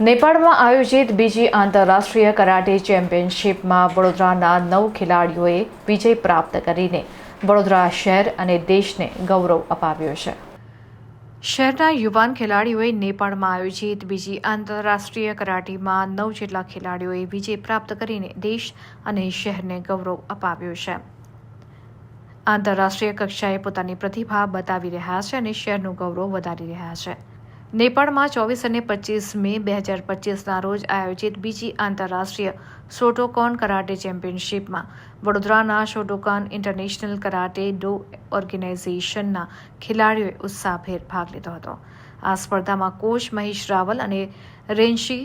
નેપાળમાં આયોજિત બીજી આંતરરાષ્ટ્રીય કરાટે ચેમ્પિયનશિપમાં વડોદરાના નવ ખેલાડીઓએ વિજય પ્રાપ્ત કરીને વડોદરા શહેર અને દેશને ગૌરવ અપાવ્યો છે. શહેરના યુવાન ખેલાડીઓએ નેપાળમાં આયોજિત બીજી આંતરરાષ્ટ્રીય કરાટીમાં નવ જેટલા ખેલાડીઓએ વિજય પ્રાપ્ત કરીને દેશ અને શહેરને ગૌરવ અપાવ્યું છે. આંતરરાષ્ટ્રીય કક્ષાએ પોતાની પ્રતિભા બતાવી રહ્યા છે અને શહેરનું ગૌરવ વધારી રહ્યા છે. નેપાળમાં ચોવીસ અને પચીસ મે બે હજાર પચીસના રોજ આયોજિત બીજી આંતરરાષ્ટ્રીય શોટોકોન કરાટે ચેમ્પિયનશિપમાં વડોદરાના શોટોકોન ઇન્ટરનેશનલ કરાટે ડો ઓર્ગેનાઇઝેશનના ખેલાડીઓએ ઉત્સાહભેર ભાગ લીધો હતો. આ સ્પર્ધામાં કોચ મહેશ રાવલ અને રેન્શી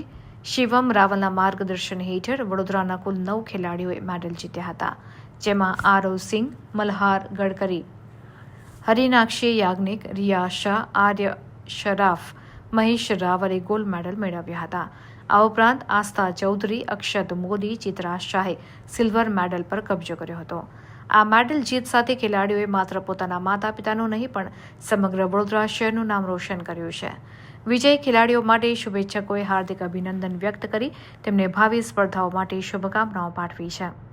શિવમ રાવલના માર્ગદર્શન હેઠળ વડોદરાના કુલ નવ ખેલાડીઓએ મેડલ જીત્યા હતા, જેમાં આરવ સિંહ મલ્હાર ગડકરી, હરિનાક્ષી યાજ્ઞિક, રિયા શાહ, આર્ય શરાફ, મહેશ રાવલે ગોલ્ડ મેડલ મેળવ્યા હતા. આ ઉપરાંત આસ્થા ચૌધરી, અક્ષત મોદી, ચિત્રા શાહે સિલ્વર મેડલ પર કબજો કર્યો હતો. આ મેડલ જીત સાથે ખેલાડીઓએ માત્ર પોતાના માતા પિતાનું નહીં, પણ સમગ્ર વડોદરા શહેરનું નામ રોશન કર્યું છે. વિજય ખેલાડીઓ માટે શુભેચ્છકોએ હાર્દિક અભિનંદન વ્યક્ત કરી, તેમને ભાવિ સ્પર્ધાઓ માટે શુભકામનાઓ પાઠવી છે.